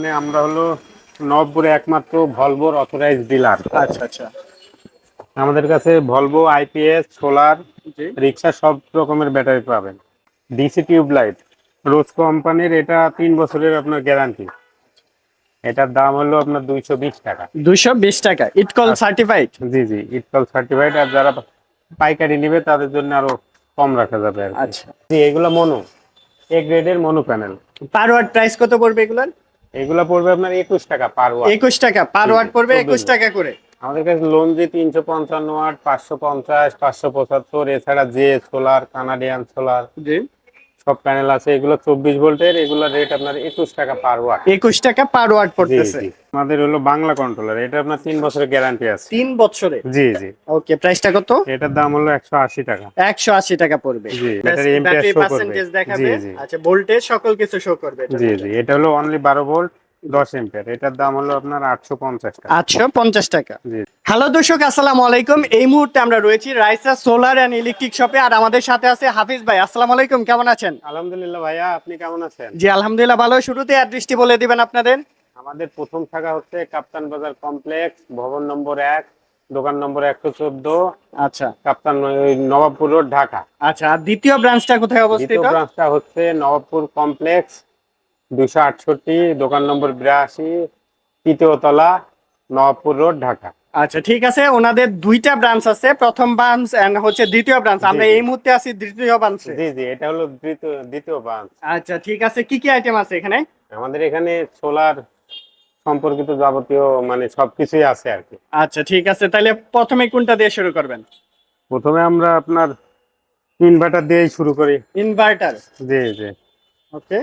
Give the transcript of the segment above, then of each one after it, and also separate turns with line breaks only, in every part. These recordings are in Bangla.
এখানে আমরা হলো নবপুরে একমাত্র ভলভোর অথরাইজ ডিলার
আচ্ছা আচ্ছা।
আমাদের কাছে ভলভো আইপিএস সোলার রিক্সা সব রকমের ব্যাটারি পাবেন। ডিসি টিউব লাইট রোজ কোম্পানির এটা তিন বছরের আপনার গ্যারান্টি এটার দাম হলো আপনার দুইশো বিশ টাকা।
দুইশো বিশ টাকা ইটকল
আচ্ছা।
সার্টিফাইড
জি জি ইটকল সার্টিফাইড আর যারা পাইকারি নেবে তাদের জন্য আরও কম রাখা যাবে।
আচ্ছা।
জি এগুলো মনো। এ গ্রেডের mono panel
per watt price কত পড়বে এগুলোর?
এগুলো পড়বে আপনার একুশ টাকা পার ওয়াট
একুশ টাকা পার ওয়াট পড়বে একুশ টাকা করে।
আমাদের কাছে লোন যে তিনশো পঞ্চান্ন ওয়াট পাঁচশো পঞ্চাশ পাঁচশো পঁচাত্তর এছাড়া জে সোলার কানাডিয়ান সোলার সব প্যানেল আছে এগুলো চব্বিশ ভোল্টের এগুলো রেট আপনার একুশ টাকা পার ওয়াট
একুশ টাকা পার ওয়াট পড়তেছে।
আমাদের হলো বাংলা কন্ট্রোলার এটা আপনার তিন বছরের গ্যারান্টি আছে।
তিন বছরে?
জি জি।
ওকে প্রাইসটা কত?
এটার দাম হলো একশো আশি টাকা।
একশো আশি টাকা পড়বে।
জি, ব্যাটারি।
পার্সেন্টেজ দেখাবে। আচ্ছা ভোল্টেজ সকল কিছু শো করবে
জি জি এটা হলো অনলি বারো ভোল্ট দশ এম্পিয়ার এটার দাম হলো আপনার আটশো পঞ্চাশ টাকা।
আটশো পঞ্চাশ টাকা।
জি।
হ্যালো দর্শক আসসালামু আলাইকুম। এই মুহূর্তে আমরা রয়েছি রাইসা সোলার অ্যান্ড ইলেকট্রিক শপে আর আমাদের সাথে আছে হাফিজ ভাই। আসসালামু আলাইকুম কেমন আছেন?
আলহামদুলিল্লাহ ভাইয়া আপনি কেমন আছেন?
জি আলহামদুলিল্লাহ ভালো। শুরুতে অ্যাড্রেসটি বলে দিবেন আপনাদের।
আমাদের প্রথম শাখা হচ্ছে কাপ্তান বাজার কমপ্লেক্স ভবন নম্বর এক দোকান নম্বর একশো চোদ্দ।
আচ্ছা।
কাপ্তান নবাবপুর রোড ঢাকা।
আচ্ছা আর দ্বিতীয় ব্রাঞ্চটা কোথায় অবস্থিত?
দ্বিতীয় ব্রাঞ্চটা হচ্ছে নবাবপুর কমপ্লেক্স দুশো আটষট্টি দোকান নম্বর বিরাশি তৃতীয় তলা নবাবপুর রোড ঢাকা।
আচ্ছা ঠিক আছে। ওনাদের দুইটা ব্রাঞ্চ আছে। প্রথম ব্রাঞ্চ এন্ড হচ্ছে দ্বিতীয় ব্রাঞ্চ আমরা। এই মুহূর্তে আছি দ্বিতীয় ব্রাঞ্চে
জি জি এটা হলো দ্বিতীয় দ্বিতীয় ব্রাঞ্চ
আচ্ছা ঠিক আছে। কি কি আইটেম আছে এখানে?
আমাদের এখানে সোলার সম্পর্কিত যাবতীয় মানে সবকিছুই আছে আর কি।
আচ্ছা ঠিক আছে। তাহলে প্রথমে কোনটা দিয়ে শুরু করবেন?
প্রথমে আমরা আপনার ইনভার্টার দিয়ে শুরু করি।
ইনভার্টার
জি জি।
ওকে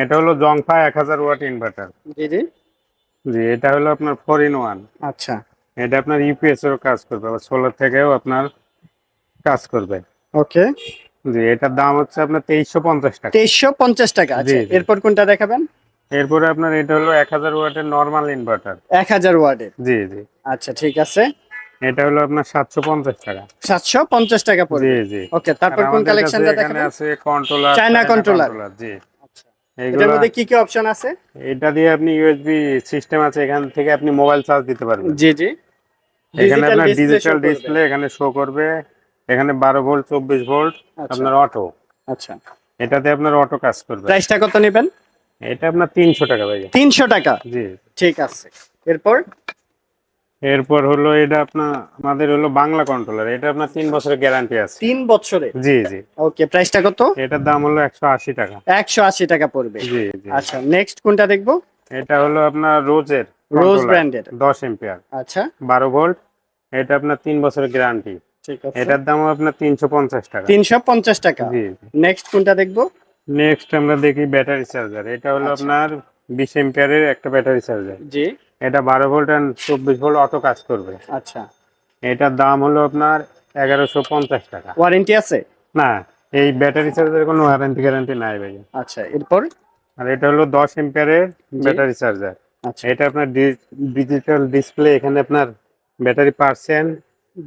এটা হলো জংফা এক হাজার ওয়াট ইনভার্টার
জি জি।
জি এটা হলো আপনার ফোর ইন ওয়ান
আচ্ছা।
এটা আপনার ইউপিএস এর কাজ করবে আবার সোলার থেকেও আপনার কাজ করবে।
ওকে।
জি এটার দাম হচ্ছে আপনার তেইশশো পঞ্চাশ টাকা।
তেইশশো পঞ্চাশ টাকা আচ্ছা।
জি, জি।
এরপর কোনটা দেখাবেন?
এরপরে আপনার এটা হলো এক হাজার ওয়াটের নর্মাল ইনভার্টার
এক হাজার ওয়ার্ডের
জি জি।
আচ্ছা ঠিক আছে।
এটা হলো আপনার সাতশো পঞ্চাশ টাকা।
সাতশো পঞ্চাশ টাকা
জি
পড়বে।
জি
ওকে তারপর কোন কালেকশনটা দেখাবেন?
আছে কন্ট্রোলার
China controller।
জি।
এটার মধ্যে কি কি অপশন আছে?
এটা দিয়ে আপনি ইউএসবি সিস্টেম আছে এখান থেকে আপনি মোবাইল চার্জ দিতে পারবেন।
জি জি।
এখানে আপনার ডিজিটাল ডিসপ্লে এখানে শো করবে। এখানে বারো ভোল্ট চব্বিশ ভোল্ট। আপনার অটো
আচ্ছা।
এটাতে আপনার অটো কাজ করবে।
প্রাইসটা কত নেবেন?
এটা আপনার তিনশো টাকা ভাই
তিনশো টাকা?
জি।
ঠিক আছে। এরপর?
এরপর হলো এটা আপনার আমাদের হলো বাংলা কন্ট্রোলার এটা আপনার তিন বছরের গ্যারান্টি আছে।
তিন বছরে?
জি জি।
ওকে প্রাইসটা কত?
এটার দাম হলো একশো আশি টাকা।
একশো আশি টাকা পড়বে।
জি জি।
আচ্ছা নেক্সট কোনটা দেখব?
এটা হলো আপনার রোজের
রোজ ব্র্যান্ডের
দশ এম্পিয়ার
আচ্ছা।
বারো ভোল্ট এটা আপনার তিন বছরের গ্যারান্টি
ঠিক
এটার দাম আপনার তিনশো পঞ্চাশ টাকা।
তিনশো পঞ্চাশ টাকা।
জি
নেক্সট কোনটা দেখব?
নেক্সট আমরা দেখি ব্যাটারি চার্জার এটা হলো
আচ্ছা।
আপনার বিশ এম্পিয়ারের একটা ব্যাটারি চার্জার
জি।
এটা বারো ভোল্ট অ্যান্ড চব্বিশ ভোল্ট অটো কাজ করবে।
আচ্ছা।
এটার দাম হলো আপনার এগারোশো পঞ্চাশ টাকা।
ওয়ারেন্টি আছে?
না এই ব্যাটারি চার্জারের কোনো ওয়ারেন্টি গ্যারান্টি নাই ভাই।
আচ্ছা এরপর?
আর এটা হলো দশ এম্পিয়ারের ব্যাটারি চার্জার।
আচ্ছা।
এটা আপনার ডিজিটাল ডিসপ্লে এখানে আপনার battery percent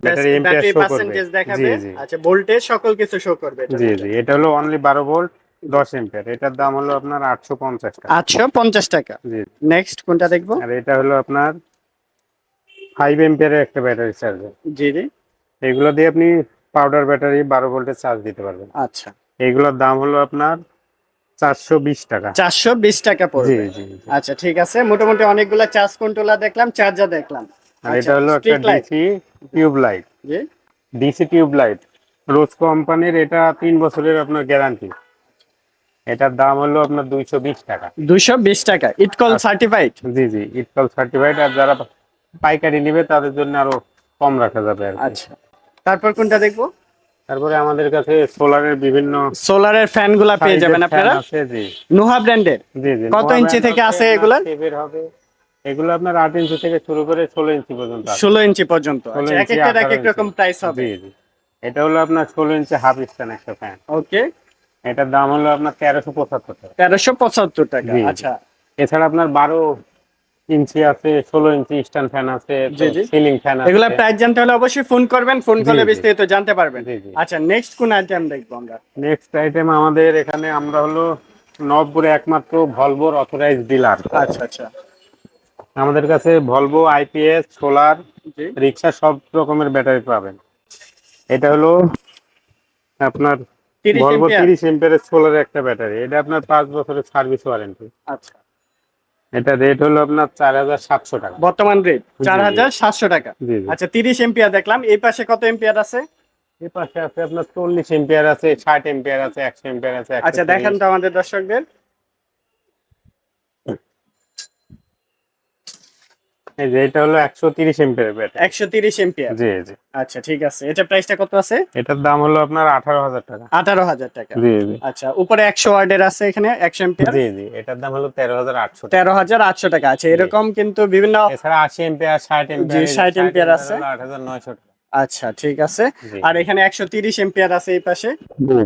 battery ampere show করবে। জি জি।
আচ্ছা ভোল্টেজ সকল কিছু শো করবে এটা।
জি জি এটা হলো অনলি বারো ভোল্ট। দশ এম্পিয়ার এটার দাম হলো আপনার আটশো পঞ্চাশ টাকা।
আটশো পঞ্চাশ টাকা।
জি।
নেক্সট কোনটা দেখব?
আর এটা হলো আপনার ফাইভ এম্পিয়ারের একটা ব্যাটারি চার্জার
জি জি।
এগুলো দিয়ে আপনি পাউডার ব্যাটারি বারো ভোল্টের চার্জ দিতে পারবেন।
আচ্ছা।
এইগুলোর দাম হলো আপনার চারশো বিশ টাকা।
চারশো বিশ টাকা পড়বে।
জি জি।
আচ্ছা ঠিক আছে। মোটামুটি অনেকগুলো চার্জ কন্ট্রোলার দেখলাম চার্জার দেখলাম।
আর
আচ্ছা,
এটা হলো একটা DC tube light
ji.
DC tube light Rose কোম্পানির এটা তিন বছরের আপনার গ্যারান্টি এটার দাম হলো আপনার দুইশো বিশ টাকা।
দুইশো বিশ টাকা। ইটকল
আচ্ছা।
সার্টিফাইড
জি জি ইটকল সার্টিফাইড আর যারা পাইকারি নেবে তাদের জন্য আরও কম রাখা যাবে আর
আচ্ছা। তারপর কোনটা দেখব?
তারপরে আমাদের কাছে সোলারের বিভিন্ন
সোলারের ফ্যানগুলা পেয়ে যাবেন আপনারা?
আছে জি।
নোহা ব্র্যান্ডের?
জি জি
কত ইঞ্চি থেকে আছে এগুলার?
হবে। এগুলো আপনার আট ইঞ্চি থেকে শুরু করে ষোলো ইঞ্চি পর্যন্ত আছে।
ষোলো ইঞ্চি পর্যন্ত।
16
আচ্ছা এক একটার এক এক রকম প্রাইস হবে।
এটা হলো আপনার ষোলো ইঞ্চি হাফ স্ট্যান্ড একটা ফ্যান
ওকে
এটার দাম হলো আপনার তেরোশো পঁচাত্তর টাকা।
তেরোশো পঁচাত্তর টাকা। আচ্ছা।
এছাড়া আপনার বারো ইঞ্চি আছে ষোলো ইঞ্চি স্ট্যান্ড ফ্যান আছে। সিলিং ফ্যান আছে।
এগুলা প্রাইস জানতে হলে অবশ্যই ফোন করবেন ফোন করলে বিস্তারিত জানতে পারবেন। আচ্ছা নেক্সট কোন আইটেম দেখব আমরা?
নেক্সট আইটেম আমাদের এখানে আমরা হলো নবপুরে একমাত্র ভলভোর অথরাইজ ডিলার
আচ্ছা আচ্ছা।
আমাদের কাছে ভলভো আইপিএস সোলার রিক্সা সব রকমের ব্যাটারি পাবেন। এটা হলো আপনার
30
ভলভো
ampere?
তিরিশ এম্পিয়ারের সোলার একটা ব্যাটারি। এটা আপনার পাঁচ বছরের সার্ভিস ওয়ারেন্টি
আচ্ছা।
এটা রেট হলো আপনার চার হাজার সাতশো টাকা।
বর্তমান রেট
জি,
চার
জি।
হাজার সাতশো টাকা।
জি জি।
আচ্ছা তিরিশ এম্পিয়ার দেখলাম। এই পাশে কত এম্পিয়ার আছে?
এই পাশে আছে আপনার চল্লিশ এম্পিয়ার আছে ষাট এম্পিয়ার আছে একশো এম্পিয়ার আছে
আচ্ছা দেখেন তো আমাদের দর্শকদের।
এই যে এটা হলো 130 ampere battery.
130 ampere
ji ji.
আচ্ছা ঠিক আছে। এটা প্রাইসটা কত আছে?
এটার দাম হলো আপনার আঠারো হাজার টাকা।
আঠারো হাজার টাকা।
জি জি।
আচ্ছা উপরে একশো ওয়ার্ডের আছে এখানে একশো এম্পিয়ার
জি জি। এটার দাম হলো তেরো হাজার আটশো টাকা।
তেরো হাজার আটশো টাকা। আছে এরকম কিন্তু বিভিন্ন
এছাড়া আশি এম্পিয়ার এমপিয়ার জি
60 এমপিয়ার আছে।
আট হাজার নয়শো টাকা।
আচ্ছা ঠিক আছে। আর এখানে একশো তিরিশ এম্পিয়ার আছে এই পাশে।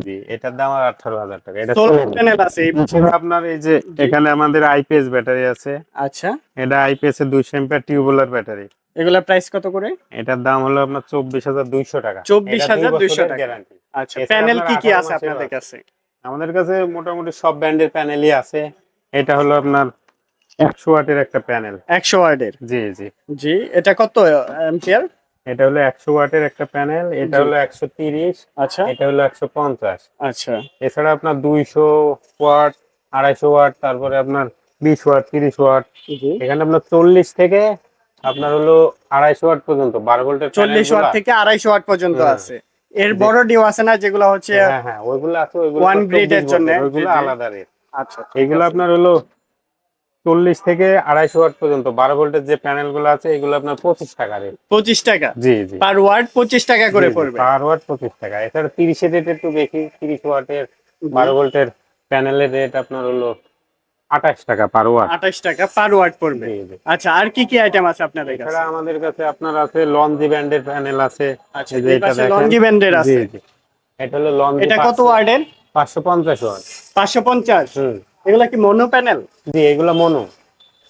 জি এটার দাম আর আঠারো হাজার টাকা। এটা
সোলার প্যানেল আছে এই পাশে।
আপনার এই যে এখানে আমাদের আইপিএস ব্যাটারি আছে।
আচ্ছা।
এটা আইপিএস এর দুইশো এম্পিয়ার টিউবুলার ব্যাটারি
এগুলা প্রাইস কত করে?
এটার দাম হলো আপনার চব্বিশ হাজার দুইশো টাকা।
24,200 টাকা। আচ্ছা প্যানেল কি কি আছে আপনাদের কাছে?
আমাদের কাছে মোটামুটি সব ব্র্যান্ডের প্যানেলই আছে। এটা হলো আপনার একশো ওয়াটের একটা প্যানেল
একশো ওয়ার্ডের
জি জি।
জি এটা কত এম্পিয়ার?
এটা হলো একশো ওয়াটের একটা প্যানেল এটা হলো একশো তিরিশ
আচ্ছা।
এটা হলো একশো পঞ্চাশ।
আচ্ছা।
এছাড়া আপনার দুইশো ওয়াট আড়াইশো ওয়াট তারপরে আপনার বিশ ওয়াট তিরিশ ওয়াট। এখানে আপনার চল্লিশ থেকে আপনার হলো আড়াইশো ওয়াট পর্যন্ত বারো ভোল্টের
চল্লিশ ওয়াট থেকে আড়াইশো ওয়াট পর্যন্ত আছে। এর বড় ডিও আছে না যেগুলো হচ্ছে
হ্যাঁ হ্যাঁ ওইগুলো আছে ওইগুলো তো
breed এর জন্য,
ওইগুলো। আলাদা রেট
আচ্ছা
এগুলো আপনার হলো চল্লিশ থেকে আড়াইশো ওয়াট পর্যন্ত বারো ভোল্টের যে প্যানেলগুলো আছে এগুলো আপনার পঁচিশ টাকা রেট।
পঁচিশ টাকা?
জি জি।
পার ওয়ার্ড পঁচিশ টাকা করে পড়বে?
পার ওয়াট পঁচিশ টাকা। এছাড়া তিরিশের রেট একটু বেশি তিরিশ ওয়াটের বারো ভোল্টের প্যানেলের রেট আপনার হলো আঠাশ টাকা পার ওয়াট।
আঠাশ টাকা পার ওয়ার্ড পড়বে। আচ্ছা আর কি কি আইটেম আছে আপনাদের কাছে?
এছাড়া আমাদের কাছে আপনার আছে লঞ্জি ব্যান্ডের প্যানেল আছে।
আচ্ছা লঞ্জি ব্যান্ডের আছে।
এটা হলো লঞ্জি
এটা কত ওয়ার্ডের?
পাঁচশো পঞ্চাশ ওয়াট।
পাঁচশো পঞ্চাশ?
হুম।
এগুলা কি মনো প্যানেল?
জি এগুলো মনো।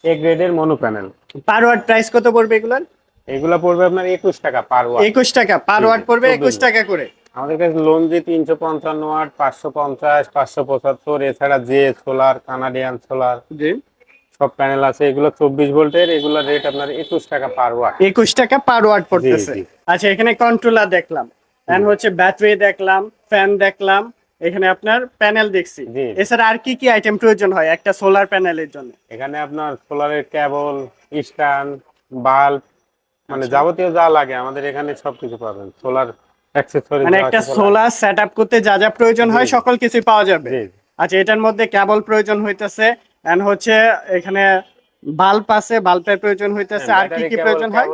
এ গ্রেডের mono panel.
Per watt price কত পড়বে এগুলার?
এগুলো পড়বে আপনার একুশ টাকা পার ওয়াট
একুশ টাকা পার ওয়ার্ড পড়বে একুশ টাকা করে।
আমাদের কাছে লঞ্জি তিনশো পঞ্চান্ন ওয়াট পাঁচশো পঞ্চাশ পাঁচশো পঁচাত্তর এছাড়া যে সোলার কানাডিয়ান সোলার
জি।
সব প্যানেল আছে এগুলো চব্বিশ ভোল্টের এগুলো রেট আপনার একুশ টাকা পার ওয়াট
একুশ টাকা পার ওয়ার্ড পড়তেছে। আচ্ছা এখানে কন্ট্রোলার দেখলাম। হচ্ছে ব্যাটারি দেখলাম ফ্যান দেখলাম এখানে আপনার প্যানেল দেখছি। এছাড়া আর কি কি আইটেম প্রয়োজন হয় একটা সোলার প্যানেলের জন্য?
এখানে আপনার সোলারের কেবল স্ট্যান্ড বাল্ব মানে
আচ্ছা।
যাবতীয় যা লাগে আমাদের এখানে সবকিছু পাবেন। সোলার অ্যাক্সেসরি
মানে একটা সোলার সেট আপ করতে যা যা প্রয়োজন হয় সকল কিছু পাওয়া যাবে। আচ্ছা এটার মধ্যে কেবল প্রয়োজন হইতেছে এন্ড হচ্ছে এখানে বাল্ব আছে বাল্বের প্রয়োজন হইতেছে আর কি কি প্রয়োজন হয়?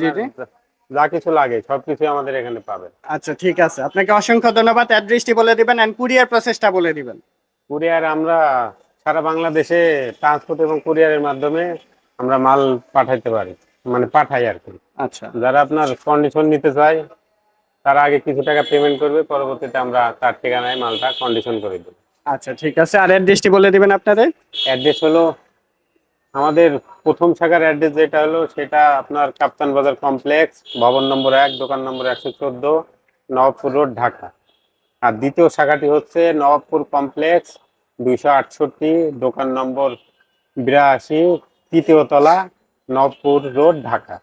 জি, জি।
যা কিছু লাগে সবকিছু আমাদের এখানে পাবেন।
আচ্ছা ঠিক আছে। আপনাকে অসংখ্য ধন্যবাদ। অ্যাড্রেসটি বলে দিবেন এন্ড কুরিয়ার প্রসেসটা বলে দিবেন।
কুরিয়ার আমরা সারা বাংলাদেশে ট্রান্সপোর্ট এবং কুরিয়ারের মাধ্যমে আমরা মাল পাঠাইতে পারি। মানে পাঠাই আর কি।
আচ্ছা।
যারা আপনার কন্ডিশন নিতে চায় তারা আগে কিছু টাকা পেমেন্ট করবে পরবর্তীতে আমরা তার ঠিকানায় মালটা কন্ডিশন করে দেবো।
আচ্ছা ঠিক আছে। আর অ্যাড্রেসটি বলে দিবেন আপনাদের?
অ্যাড্রেস হলো আমাদের প্রথম শাখার অ্যাড্রেস যেটা হলো, সেটা আপনার কাপ্তান বাজার কমপ্লেক্স ভবন নম্বর এক, দোকান নম্বর একশো চোদ্দ, নবাবপুর রোড, ঢাকা। আর দ্বিতীয় শাখাটি হচ্ছে নবাবপুর কমপ্লেক্স দুইশো আটষট্টি, দোকান নম্বর বিরাশি, তৃতীয় তলা নবপুর রোড, ঢাকা।